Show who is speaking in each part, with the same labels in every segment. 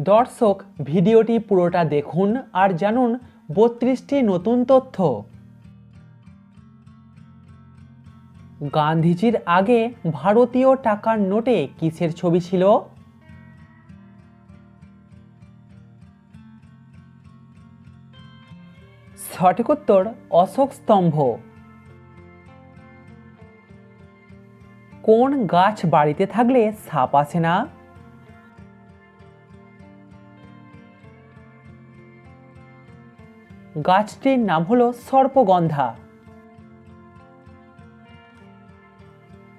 Speaker 1: দর্শক, ভিডিওটি পুরোটা দেখুন আর জানুন বত্রিশটি নতুন তথ্য। গান্ধীজির আগে ভারতীয় টাকার নোটে কিসের ছবি ছিল? সঠিক উত্তর, অশোক স্তম্ভ। কোন গাছ বাড়িতে থাকলে সাপ আসে না? গাছটির নাম হলো সর্পগন্ধা।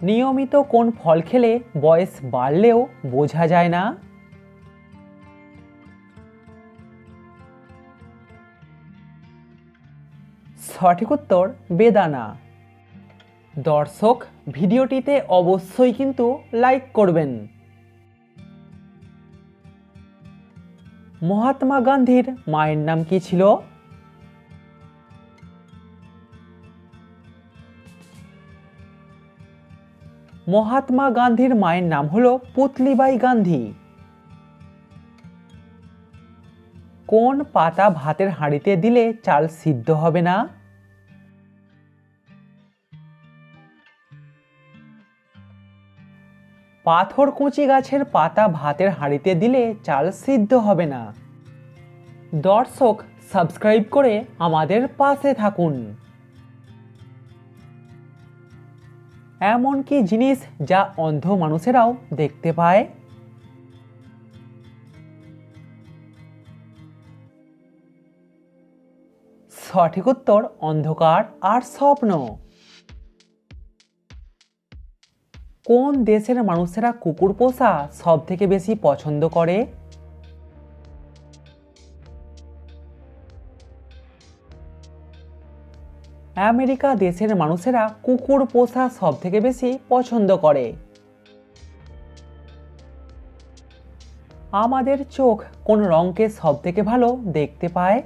Speaker 1: নিয়মিত কোন ফল খেলে বয়স বাড়লেও বোঝা যায় না? সঠিক উত্তর, বেদানা। দর্শক, ভিডিওটিতে অবশ্যই কিন্তু লাইক করবেন। মহাত্মা গান্ধীর মায়ের নাম কি ছিল? মহাত্মা গান্ধীর মায়ের নাম হলো পুতলিবাই গান্ধী। কোন পাতা ভাতের হাঁড়িতে দিলে চাল সিদ্ধ হবে না? পাথরকুচি গাছের পাতা ভাতের হাঁড়িতে দিলে চাল সিদ্ধ হবে না। দর্শক, সাবস্ক্রাইব করে আমাদের পাশে থাকুন। এমন কি জিনিস যা অন্ধ মানুষেরাও দেখতে পায়। সঠিক উত্তর অন্ধকার আর স্বপ্ন। কোন দেশের মানুষেরা কুকুর পোষা সব থেকে বেশি পছন্দ করে? আমেরিকা দেশের মানুষেরা কুকুর পোষা সব থেকে বেশি পছন্দ করে। আমাদের চোখ কোন রঙকে সব থেকে ভালো দেখতে পায়?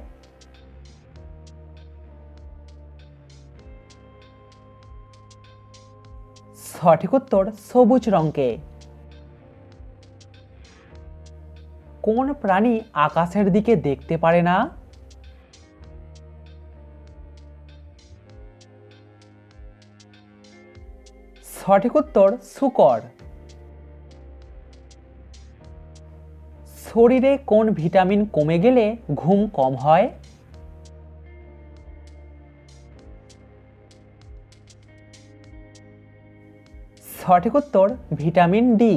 Speaker 1: সঠিক উত্তর সবুজ রঙকে। কোন প্রাণী আকাশের দিকে দেখতে পারে না? সঠিক উত্তর শুকর। শরীরে কোন ভিটামিন কমে গেলে ঘুম কম হয়? সঠিক উত্তর ভিটামিন ডি।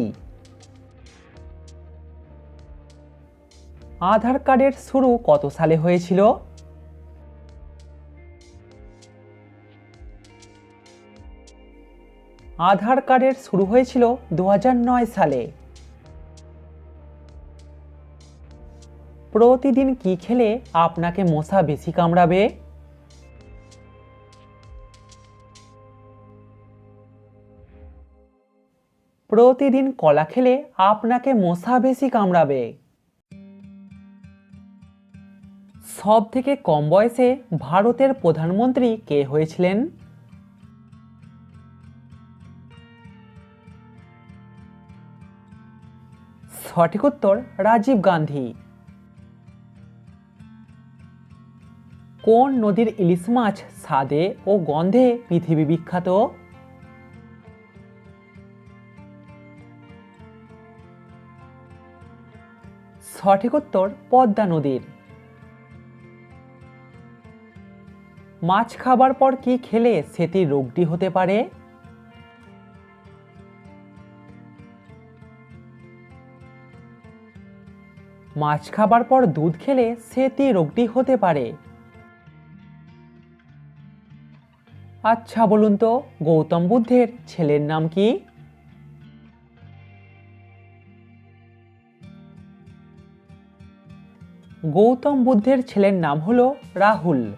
Speaker 1: আধার কার্ডের শুরু কত সালে হয়েছিল? আধার কার্ডের শুরু হয়েছিল দু হাজার নয় সালে। প্রতিদিন কি খেলে আপনাকে মশা বেশি কামড়াবে? প্রতিদিন কলা খেলে আপনাকে মশা বেশি কামড়াবে। সব থেকে কম বয়সে ভারতের প্রধানমন্ত্রী কে হয়েছিলেন? সঠিক উত্তর রাজীব গান্ধী। কোন নদীর ইলিশ মাছ স্বাদে ও গন্ধে পৃথিবী বিখ্যাত? সঠিক উত্তর পদ্মা নদীর। মাছ খাবার পর কি খেলে সেটি রোগটি হতে পারে? মাছ খাবার পর দুধ খেলে সেটি রোগটি হতে পারে। আচ্ছা বলুন তো, গৌতম বুদ্ধের ছেলের নাম কি? গৌতম বুদ্ধের ছেলের নাম হলো রাহুল।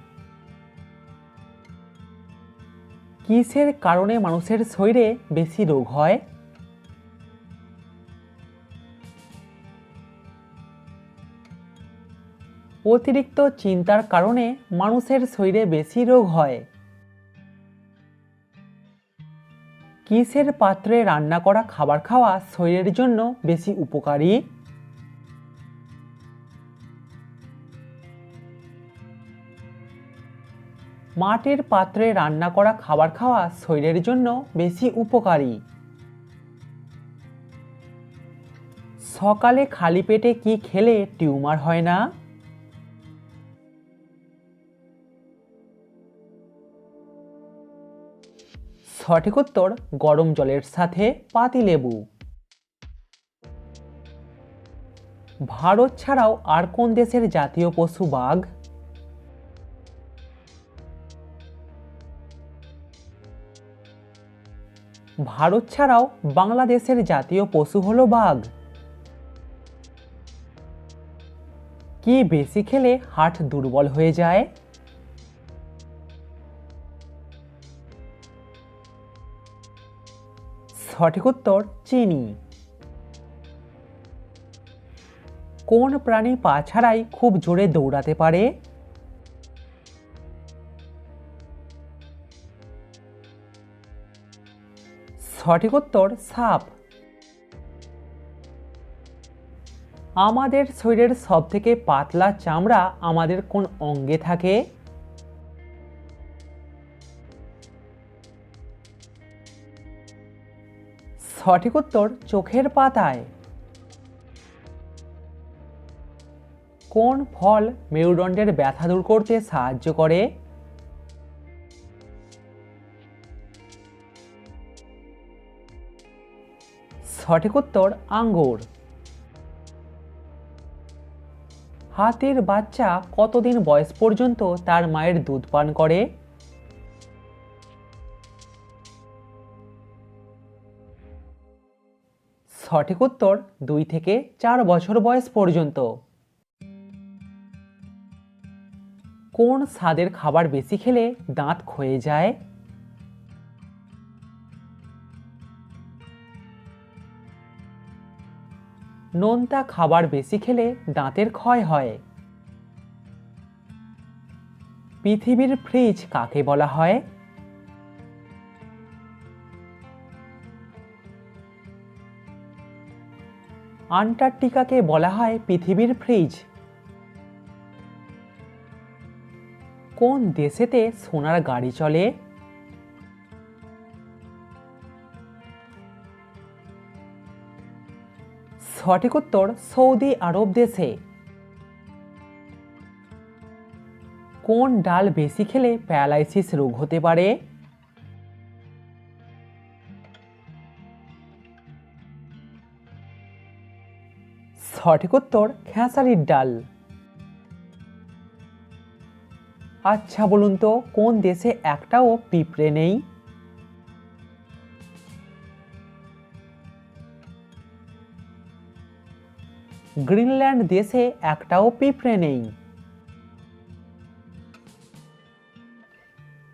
Speaker 1: কিসের কারণে মানুষের শরীরে বেশি রোগ হয়? অতিরিক্ত চিন্তার কারণে মানুষের শরীরে বেশি রোগ হয়। কিসের পাত্রে রান্না করা খাবার খাওয়া শরীরের জন্য বেশি উপকারী? মাটির পাত্রে রান্না করা খাবার খাওয়া শরীরের জন্য বেশি উপকারী। সকালে খালি পেটে কি খেলে টিউমার হয় না? সঠিক উত্তর গরম জলের সাথে পাতিলেবু ভারত ছাড়াও আর কোন দেশের জাতীয় পশু বাঘ? ভারত ছাড়াও বাংলাদেশের জাতীয় পশু হলো বাঘ। কি বেশি খেলে হার্ট দুর্বল হয়ে যায়? সঠিক উত্তর চিনি। কোন প্রাণী পা ছাড়াই খুব জোরে দৌড়াতে পারে? সঠিক উত্তর সাপ। আমাদের শরীরের সবথেকে পাতলা চামড়া আমাদের কোন অঙ্গে থাকে? সঠিক উত্তর চোখের পাতায়। কোন ফল মেরুদণ্ডের ব্যথা দূর করতে সাহায্য করে? সঠিক উত্তর আঙ্গুর। হাতির বাচ্চা কতদিন বয়স পর্যন্ত তার মায়ের দুধ পান করে? সঠিক উত্তর দুই থেকে চার বছর বয়স পর্যন্ত। কোন স্বাদের খাবার বেশি খেলে দাঁত ক্ষয়ে যায়? নোনতা খাবার বেশি খেলে দাঁতের ক্ষয় হয়? পৃথিবীর ফ্রিজ কাকে বলা হয়? আন্টার্কটিকাকে বলা হয় পৃথিবীর ফ্রিজ। কোন দেশেতে সোনার গাড়ি চলে? সঠিক উত্তর, সৌদি আরব দেশে। কোন ডাল বেশি খেলে প্যারালাইসিস রোগ হতে পারে? সঠিক উত্তর খেসারির ডাল। আচ্ছা বলুন তো, কোন দেশে একটাও পিঁপড়ে নেই? গ্রিনল্যান্ড দেশে একটাও পিঁপড়ে নেই।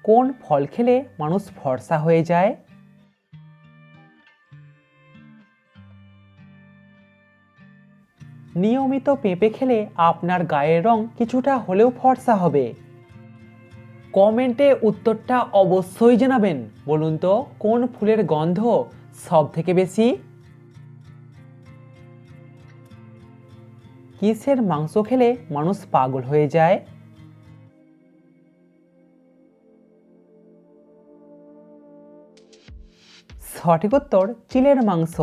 Speaker 1: কোন ফল খেলে মানুষ ফর্সা হয়ে যায়? নিয়মিত পেঁপে খেলে আপনার গায়ের রং কিছুটা হলেও ফর্সা হবে। কমেন্টে উত্তরটা অবশ্যই জানাবেন। বলুন তো, কোন ফুলের গন্ধ সব থেকে বেশি? কিসের মাংস খেলে মানুষ পাগল হয়ে যায়? সঠিক উত্তর, চিলের মাংস।